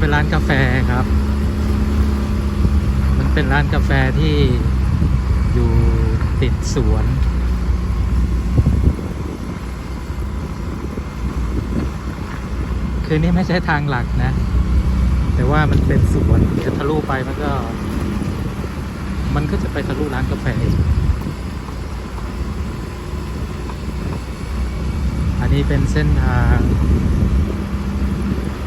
ไปร้านกาแฟครับ มันเป็นร้านกาแฟที่อยู่ติดสวน คือนี่ไม่ใช่ทางหลักนะ แต่ว่ามันเป็นสวนเดี๋ยวทะลุไปมันก็ มันก็จะไปทะลุร้านกาแฟเองอันนี้เป็นเส้นทาง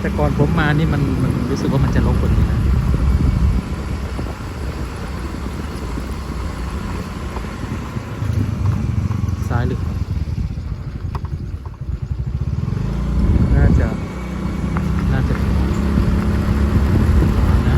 แต่ก่อนผมมานี่มันมันรู้สึกว่ามันจะลกกว่านี้นะซ้ายหรือน่าจะ น่าจะนะ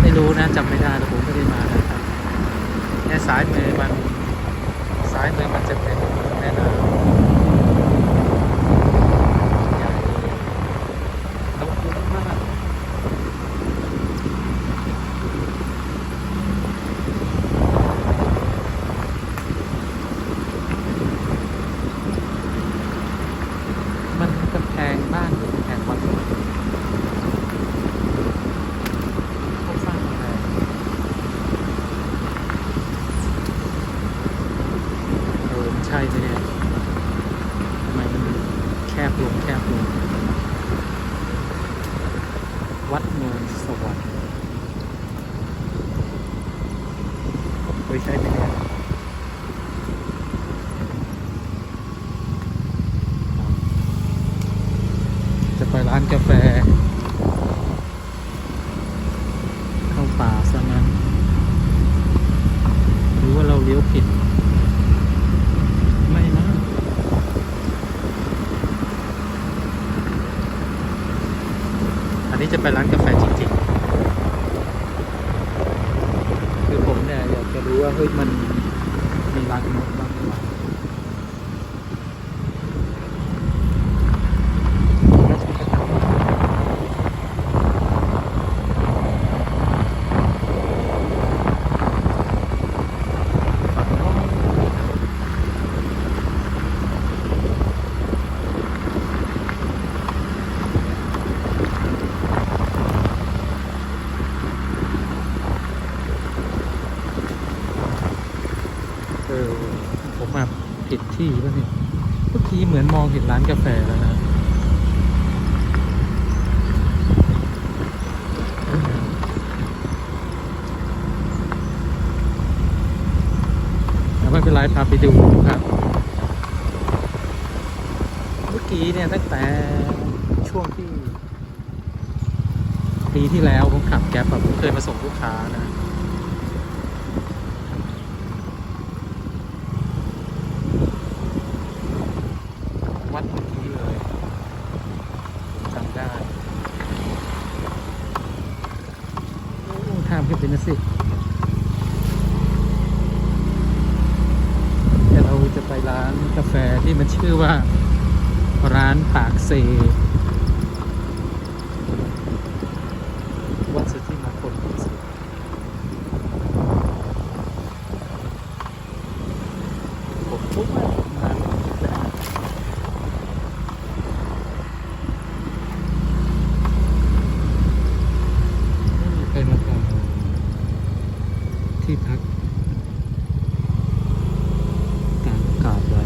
ไม่รู้นะจำไม่ได้แล้วผมไม่ได้มานะครับแค่ซ้ายมือมันซ้ายมือมันจะเป็นแม่น้ำใหญ่ลงทุนมากมันกำแพงบ้านหรือกำแพงวัดเขาสร้างกำแพง ใช่ใช่ไหมเนี่ยทำไมมันแคบลงแคบลง วัดโนนสวรรค์เคยใช่ไหมเนี่ยจะไปร้านกาแฟ เข้าป่าซะงั้น หรือว่าเราเลี้ยวผิด ไม่นะ อันนี้จะไปร้านกาแฟจริงๆ คือผมเนี่ยอยากจะรู้ว่าเฮ้ยมันมีร้านนกบ้างหรือเปล่าแล้วฉันก็จำไม่ได้เออผมมาผิดที่ป่ะเนี่ยเมื่อกี้เหมือนมองเห็นร้านกาแฟแล้วนะ แล้วไม่เป็นไรพาไป ดูครับ เมื่อกี้เนี่ยตั้งแต่ช่วงที่ปีที่แล้วผมขับแก๊ปแบบผมเคยมาส่งลูกค้านะ วัดเมื่อกี้เลยผมจำได้โอ้ทางขึ้นไปนะสิ เดี๋ยวเราจะไปร้านกาแฟที่มันชื่อว่า ร้านปากเซ วัดสุทธิมงคลผมทุกวันมาแล้วไม่มีใครมาทำที่พัก กลางอากาศไว้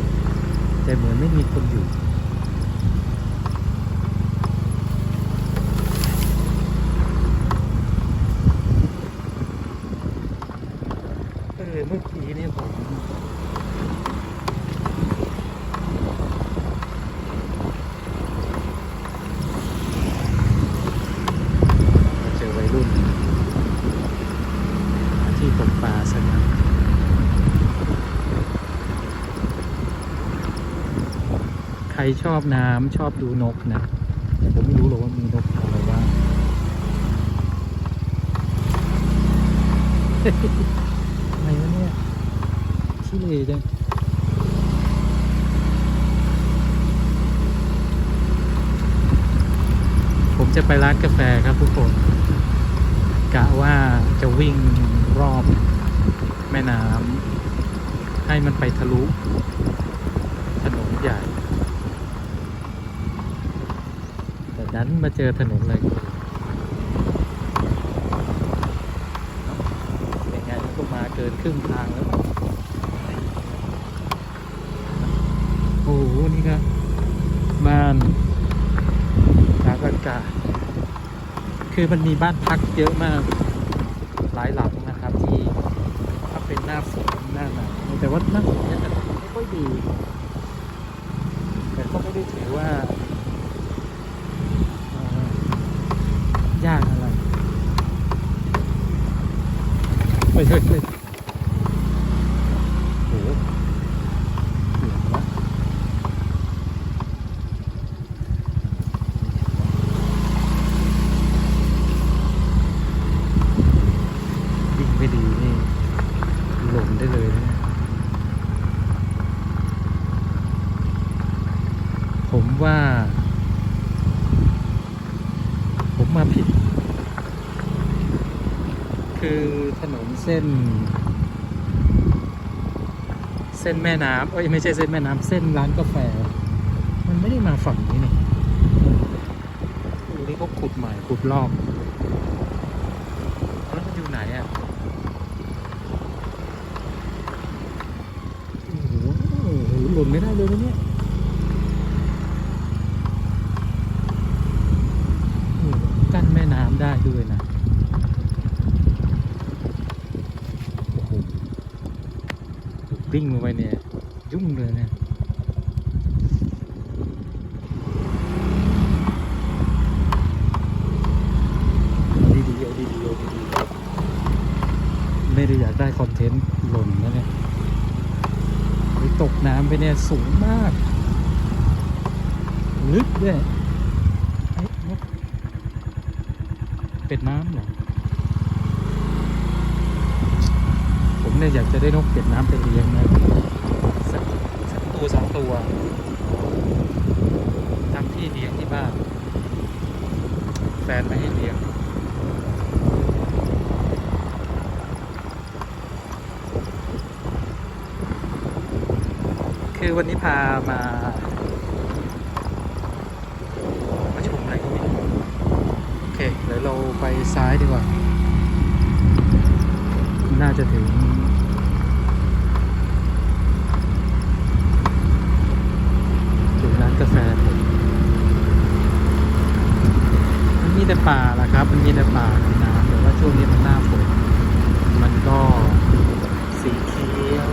แต่เหมือนไม่มีคนอยู่ เออเมื่อกี้เนี่ยผมมาเจอวัยรุ่นหาที่ตกปลาซะงั้น ใค รชอบน้ำชอบดูนกนะแต่ผมไม่รู้หรอกว่ามีนกอะไรบ้างอะไรวะเนี่ยขี้เหร่จังผมจะไปร้านกาแฟครับทุกคนกะว่าจะวิ่งรอบแม่น้ำให้มันไปทะลุถนนใหญ่ ดันมาเจอถนนเลยเป็นไงก็มาเกินครึ่งทางแล้ว โอ้โห นี่ครับบ้านพักอากาศคือมันมีบ้านพักเยอะมาก หลายหลังนะครับที่ถ้าเป็นหน้าฝนหน้าหนาวแต่ว่าหน้าฝนเนี่ยแต่ไม่ค่อยดี แต่ก็ไม่ได้ถือว่า เฮ้ยเฮ้ยเฮ้ยโอ้โหเสียงวะวิ่งไม่ดีนี่หล่นได้เลยนะ ผมว่า ผมมาผิด คือถนนเส้น เส้นแม่น้ำเอ้ยไม่ใช่เส้นแม่น้ำเส้นร้านกาแฟ มันไม่ได้มาฝั่งนี้นี่ดูนี่เขาขุดใหม่ขุดรอบแล้วมันอยู่ไหนอะโอ้โหหล่นไม่ได้เลยนะเนี่ย โอ้โหกั้นแม่น้ำได้ด้วยนะ โอ้โห วิ่งลงไปเนี่ย ยุ่งเลยเนี่ยเอาดีๆเอาดีๆเอาดีๆไม่ได้อยากได้คอนเทนต์หล่นนะเนี่ยตกน้ำไปเนี่ยสูงมาก ลึกด้วยเอ๊ะนกเป็ดน้ำเหรอ ผม เนี่ยอยากจะได้นกเป็ดน้ำไปเลี้ยงนะสักสักตัวสองตัวทำที่เลี้ยงที่บ้านแฟนไม่ให้เลี้ยงคือวันนี้พามามาชมอะไรก็ไม่รู้โอเคเดี๋ยวเราไปซ้ายดีกว่า น่าจะถึง ถึงร้านกาแฟผมมันมีแต่ป่าละครับ มันมีแต่ป่ากับน้ำแต่ว่าช่วงนี้มันหน้าฝน มันก็สีเขียว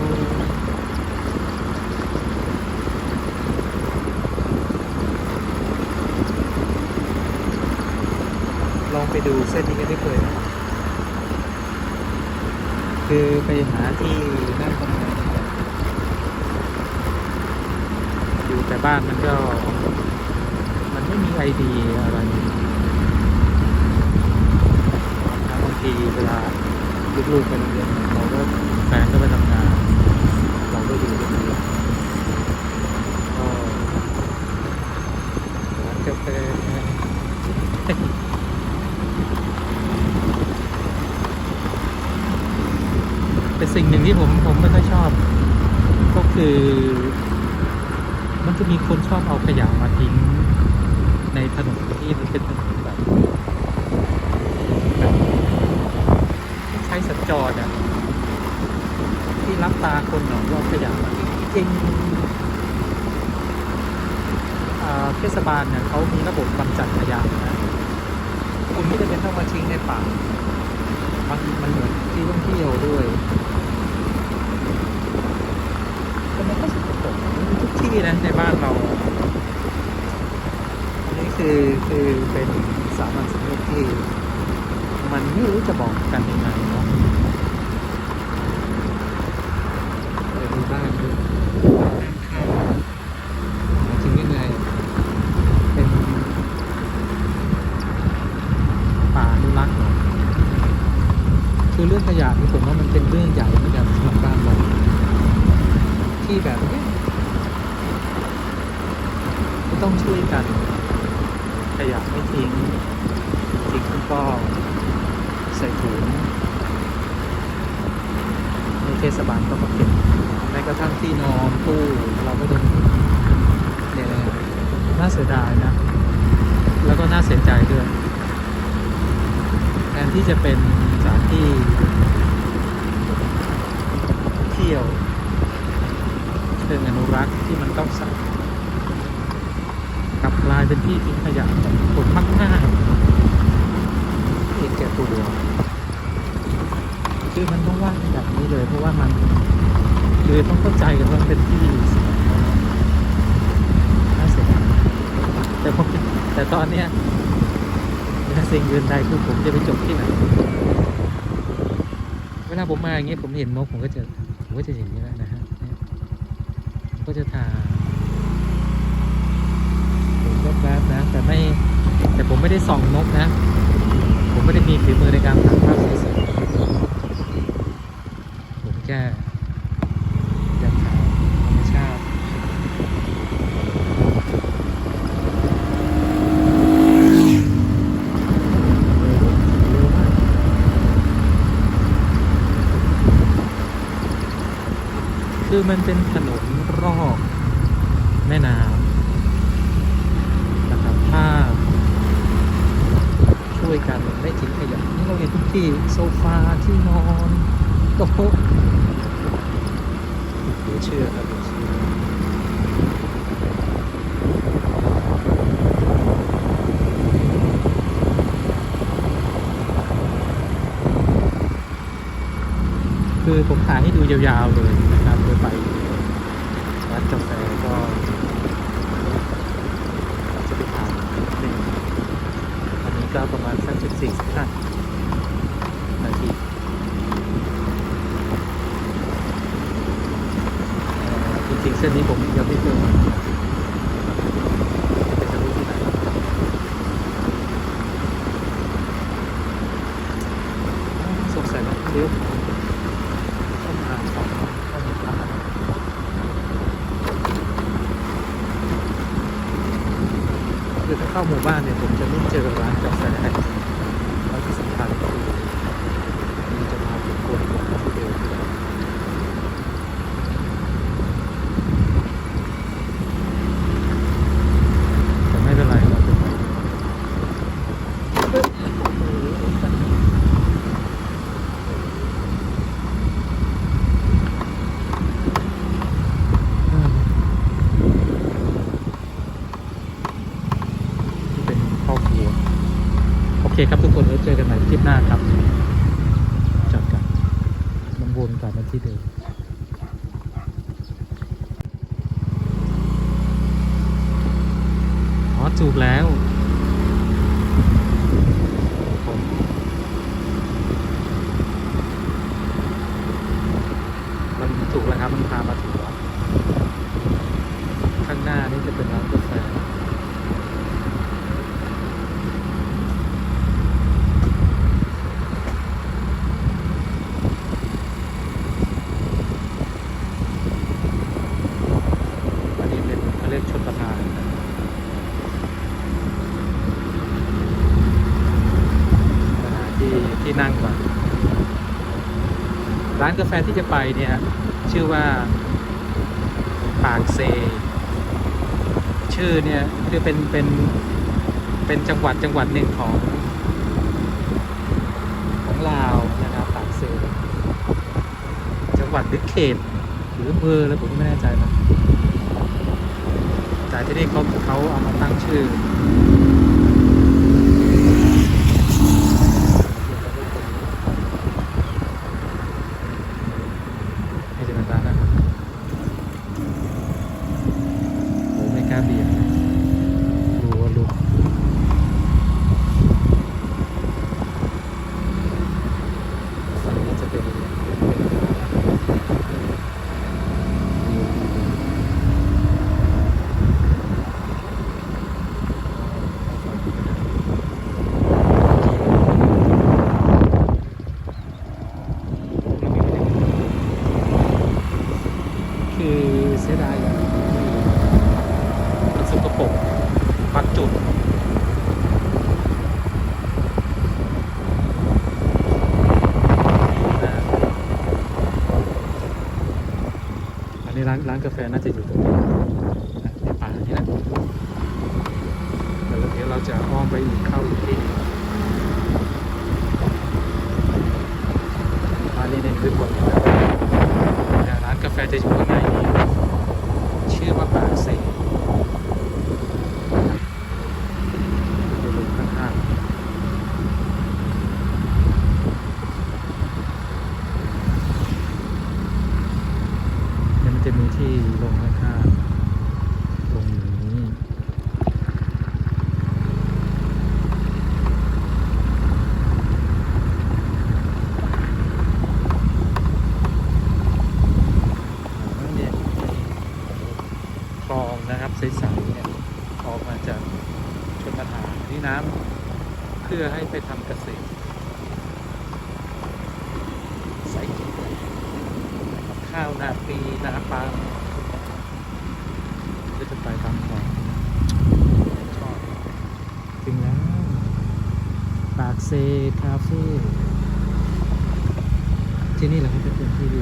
ลองไปดูเส้นนี้กันไม่เคยนะคือไปหาที่นั่งทำงานอยู่ แต่บ้านมันก็ มันไม่มีไอดีอะไรบางทีเวลาลูกๆไปโรงเรียนเราก็แฟนก็ไปทำงาน เราก็อยู่คนเดียวก็ร้านกาแฟเป็นสิ่งหนึ่งที่ผมผมไม่ค่อยชอบ ก็คือ มันจะมีคนชอบเอาขยะมาทิ้งในถนนที่มันเป็นถนนแบบใช้สัญจรอะที่รับตาคนหนอยว่าขยะมาทิ้งจริงอ่าเทศบาลเนี่ยเขามีระบบกำจัดขยะนะคุณไม่จำเป็นต้องมาทิ้งในป่ามันมันเหมือนที่ท่องเที่ยวด้วยแต่มันก็ สกปรกทุกที่นะในบ้านเรา อันนี้คือคือเป็นสามัญสำนึกที่ มันไม่รู้จะบอกกันยังไงเนาะเดี๋ยวดูบ้านดูหมายถึงยังไง เป็นป่าอนุรักษ์เหรอคือเรื่องขยะนี่ผมว่ามันเป็นเรื่องใหญ่เหมือนกันสำหรับบ้านเรา ที่แบบเนี้ยก็ ต้องช่วยกันขยะไม่ทิ้งทิ้งก็ใส่ถุงในเทศบาลก็มาเก็บแม้กระทั่งที่นอนตู้เราก็ยังเนี่ยน่าเสียดายนะ แล้วก็น่าเสียใจด้วยแทนที่จะเป็นสถานที่เที่ยวเชิงอนุรักษ์ที่มันต้องสร้า ลับกลายเป็นที่ทิ้งขยะของคนมากมากเห็นแก่ตัวคือมันต้องว่าแบบนี้เลย เพราะว่ามันคือต้องเข้าใจกันว่าเป็นที่น่าเสียดายแต่ผมแต่ตอนเนี้ยสิ่งอื่นใดคือผมจะไปจบที่ไหนเวลาผมมาอย่างเงี้ยผมเห็นนกผมก็จะผมก็จะอย่างนี้แหละนะฮะก็จะทามก็แป๊บ นะ แต่ไม่แต่ผมไม่ได้ส่องนกนะ ผมไม่ได้มีฝีมือในการถ่ายภาพสวยๆผมแค่อยากถ่ายธรรมชาติคือมันเป็นถนนรอบแม่น้ำนะครับถ้า ช่วยกันไม่ทิ้งขยะนี่เราเห็นทุกที่โซฟาที่นอนโต๊ะเดี๋ยวเชื่อครับเดี๋ยวเชื่อคือผมถ่ายให้ดูยาวๆเลยนะครับโดยไปร้านกาแฟก็จะไปทานนิดนึงอันนี้ก็ประมาณ สักสิบสี่สิบห้านาทีจริงๆเส้นนี้ผมยังไม่เคยมาจะไปทะลุที่ไหนสงสัยนะเดี๋ยวต้องมาสองต้องมีร้าคือถ้าเข้าหมู่บ้านเนี่ยผมจะไม่เจอร้านกาแฟแล้วที่สำคัญก็คือมันจะมาเป็นกวนของที่เดียวแต่ไม่เป็นไรเราเป็นที่เป็นครอบครัว โอเคครับทุกคนไว้เจอกันใหม่คลิปหน้าครับ จัดกัน มันวน กลับมาที่เดิมอ๋อจูบแล้วผมมันถูกแล้วครับ มันพามาถูกแล้วข้างหน้านี่จะเป็นร้านกาแฟ อันนี้เป็นเขาเรียกชนประทานนะอ่าที่ที่นั่งก่อน ร้านกาแฟที่จะไปเนี่ยชื่อว่าปากเซ ชื่อเนี่ยคือเป็นเป็นเป็นจังหวัดจังหวัดหนึ่งของของลาวนะครับปากเซ จังหวัดหรือเขตหรืออำเภอแล้วผมไม่แน่ใจนะแต่ที่นี่เขาเขาเอามาตั้งชื่อ ในป่านี้นะแล้วเดี๋ยวเราจะอ้อมไปอีกเข้าอีกที่ร้านนี้เนี่ยคือบนร้านกาแฟจะอยู่ข้างในนี้ชื่อว่าป่าเซ เซคาเฟ่ที่นี่แหละครับเป็นที่ดี